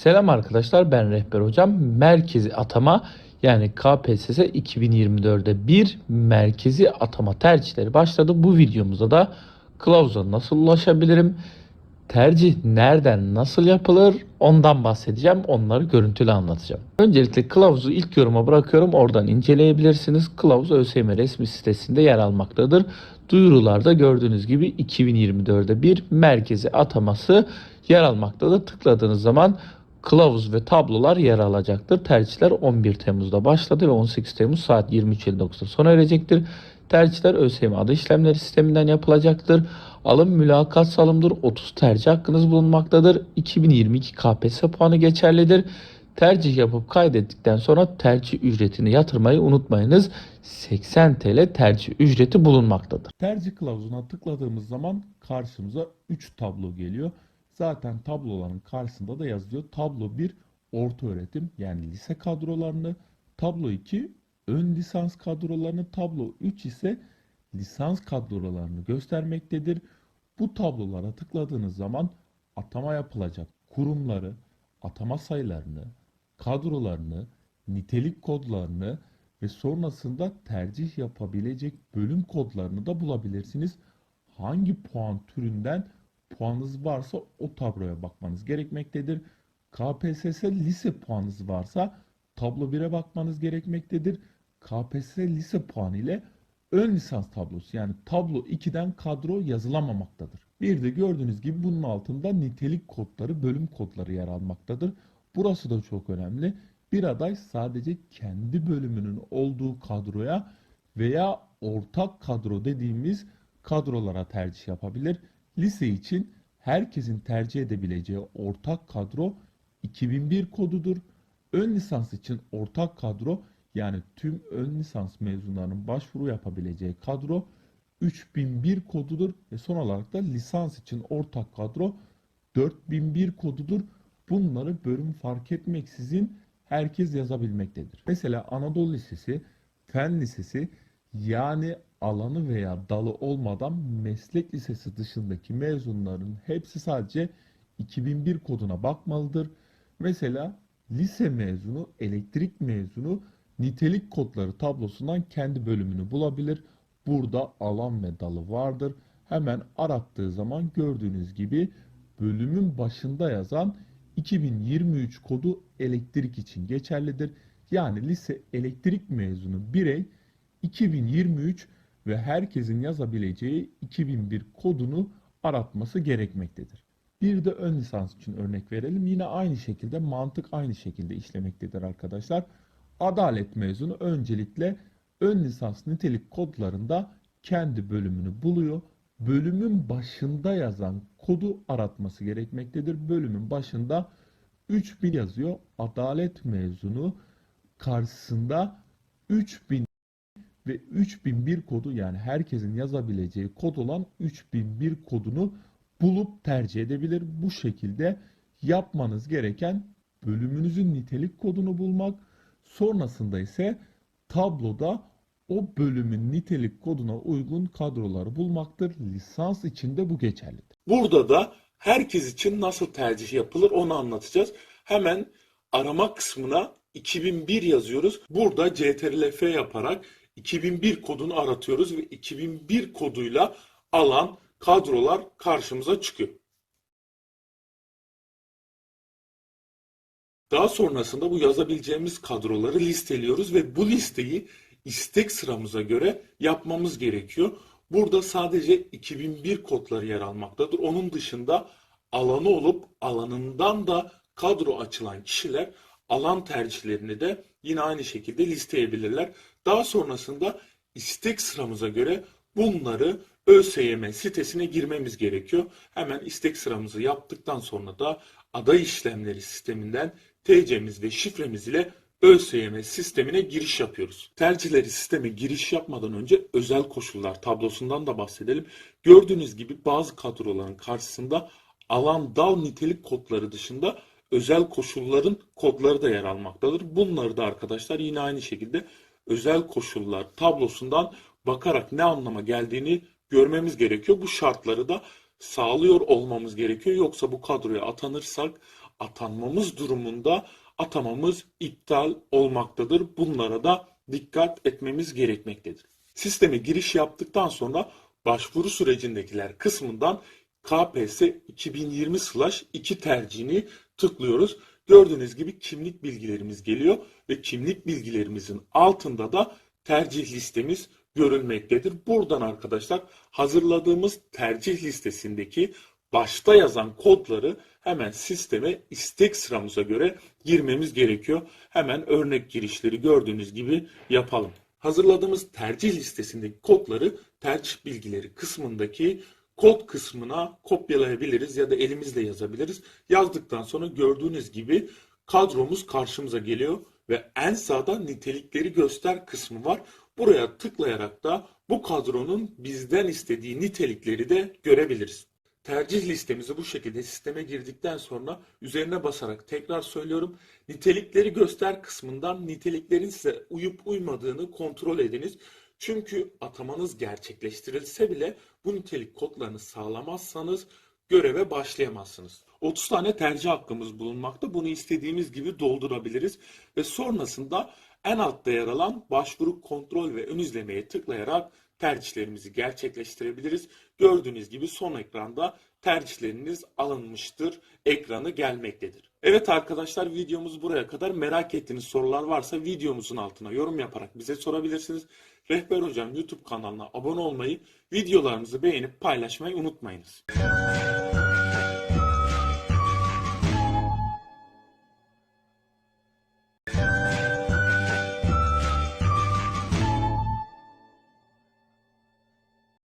Selam arkadaşlar ben Rehber Hocam. Merkezi atama yani KPSS 2024'de bir merkezi atama tercihleri başladı. Bu videomuzda da kılavuza nasıl ulaşabilirim? Tercih nereden nasıl yapılır? Ondan bahsedeceğim. Onları görüntülü anlatacağım. Öncelikle kılavuzu ilk yoruma bırakıyorum. Oradan inceleyebilirsiniz. Kılavuz ÖSYM resmi sitesinde yer almaktadır. Duyurularda gördüğünüz gibi 2024'de bir merkezi ataması yer almaktadır. Tıkladığınız zaman kılavuz ve tablolar yer alacaktır. Tercihler 11 Temmuz'da başladı ve 18 Temmuz saat 23.59'da sona erecektir. Tercihler ÖSYM adı işlemleri sisteminden yapılacaktır. Alım mülakat salımdır. 30 tercih hakkınız bulunmaktadır. 2022 KPSS puanı geçerlidir. Tercih yapıp kaydettikten sonra tercih ücretini yatırmayı unutmayınız. 80 TL tercih ücreti bulunmaktadır. Tercih kılavuzuna tıkladığımız zaman karşımıza 3 tablo geliyor. Zaten tabloların karşısında da yazıyor. Tablo 1 orta öğretim yani lise kadrolarını, tablo 2 ön lisans kadrolarını, tablo 3 ise lisans kadrolarını göstermektedir. Bu tablolara tıkladığınız zaman atama yapılacak kurumları, atama sayılarını, kadrolarını, nitelik kodlarını ve sonrasında tercih yapabilecek bölüm kodlarını da bulabilirsiniz. Hangi puan türünden puanınız varsa o tabloya bakmanız gerekmektedir. KPSS lise puanınız varsa tablo 1'e bakmanız gerekmektedir. KPSS lise puanı ile ön lisans tablosu yani tablo 2'den kadro yazılamamaktadır. Bir de gördüğünüz gibi bunun altında nitelik kodları, bölüm kodları yer almaktadır. Burası da çok önemli. Bir aday sadece kendi bölümünün olduğu kadroya veya ortak kadro dediğimiz kadrolara tercih yapabilir. Lise için herkesin tercih edebileceği ortak kadro 2001 kodudur. Ön lisans için ortak kadro yani tüm ön lisans mezunlarının başvuru yapabileceği kadro 3001 kodudur ve son olarak da lisans için ortak kadro 4001 kodudur. Bunları bölüm fark etmeksizin herkes yazabilmektedir. Mesela Anadolu Lisesi, Fen Lisesi yani alanı veya dalı olmadan meslek lisesi dışındaki mezunların hepsi sadece 2001 koduna bakmalıdır. Mesela lise mezunu, elektrik mezunu nitelik kodları tablosundan kendi bölümünü bulabilir. Burada alan ve dalı vardır. Hemen arattığı zaman gördüğünüz gibi bölümün başında yazan 2023 kodu elektrik için geçerlidir. Yani lise elektrik mezunu birey 2023 ve herkesin yazabileceği 2001 kodunu aratması gerekmektedir. Bir de ön lisans için örnek verelim. Yine aynı şekilde mantık aynı şekilde işlemektedir arkadaşlar. Adalet mezunu öncelikle ön lisans nitelik kodlarında kendi bölümünü buluyor. Bölümün başında yazan kodu aratması gerekmektedir. Bölümün başında 3000 yazıyor. Adalet mezunu karşısında 3000 ve 3001 kodu yani herkesin yazabileceği kod olan 3001 kodunu bulup tercih edebilir. Bu şekilde yapmanız gereken bölümünüzün nitelik kodunu bulmak. Sonrasında ise tabloda o bölümün nitelik koduna uygun kadroları bulmaktır. Lisans için de bu geçerlidir. Burada da herkes için nasıl tercih yapılır onu anlatacağız. Hemen arama kısmına 2001 yazıyoruz. Burada CTRL-F yaparak 2001 kodunu aratıyoruz ve 2001 koduyla alan kadrolar karşımıza çıkıyor. Daha sonrasında bu yazabileceğimiz kadroları listeliyoruz ve bu listeyi istek sıramıza göre yapmamız gerekiyor. Burada sadece 2001 kodları yer almaktadır. Onun dışında alanı olup alanından da kadro açılan kişiler alan tercihlerini de yine aynı şekilde listeyebilirler. Daha sonrasında istek sıramıza göre bunları ÖSYM sitesine girmemiz gerekiyor. Hemen istek sıramızı yaptıktan sonra da aday işlemleri sisteminden TC'miz ve şifremiz ile ÖSYM sistemine giriş yapıyoruz. Tercihleri sisteme giriş yapmadan önce özel koşullar tablosundan da bahsedelim. Gördüğünüz gibi bazı kadroların karşısında alan dal nitelik kodları dışında özel koşulların kodları da yer almaktadır. Bunları da arkadaşlar yine aynı şekilde özel koşullar tablosundan bakarak ne anlama geldiğini görmemiz gerekiyor. Bu şartları da sağlıyor olmamız gerekiyor. Yoksa bu kadroya atanırsak atanmamız durumunda atamamız iptal olmaktadır. Bunlara da dikkat etmemiz gerekmektedir. Sisteme giriş yaptıktan sonra başvuru sürecindekiler kısmından KPSS 2020/2 tercihini tıklıyoruz. Gördüğünüz gibi kimlik bilgilerimiz geliyor ve kimlik bilgilerimizin altında da tercih listemiz görülmektedir. Buradan arkadaşlar hazırladığımız tercih listesindeki başta yazan kodları hemen sisteme istek sıramıza göre girmemiz gerekiyor. Hemen örnek girişleri gördüğünüz gibi yapalım. Hazırladığımız tercih listesindeki kodları tercih bilgileri kısmındaki kod kısmına kopyalayabiliriz ya da elimizle yazabiliriz. Yazdıktan sonra gördüğünüz gibi kadromuz karşımıza geliyor ve en sağda nitelikleri göster kısmı var. Buraya tıklayarak da bu kadronun bizden istediği nitelikleri de görebiliriz. Tercih listemizi bu şekilde sisteme girdikten sonra üzerine basarak tekrar söylüyorum. Nitelikleri göster kısmından niteliklerin size uyup uymadığını kontrol ediniz. Çünkü atamanız gerçekleştirilse bile bu nitelik kodlarını sağlamazsanız göreve başlayamazsınız. 30 tane tercih hakkımız bulunmakta. Bunu istediğimiz gibi doldurabiliriz ve sonrasında en altta yer alan başvuru kontrol ve ön izlemeye tıklayarak tercihlerimizi gerçekleştirebiliriz. Gördüğünüz gibi son ekranda tercihleriniz alınmıştır ekranı gelmektedir. Evet arkadaşlar videomuz buraya kadar. Merak ettiğiniz sorular varsa videomuzun altına yorum yaparak bize sorabilirsiniz. Rehber Hocam YouTube kanalına abone olmayı, videolarımızı beğenip paylaşmayı unutmayınız.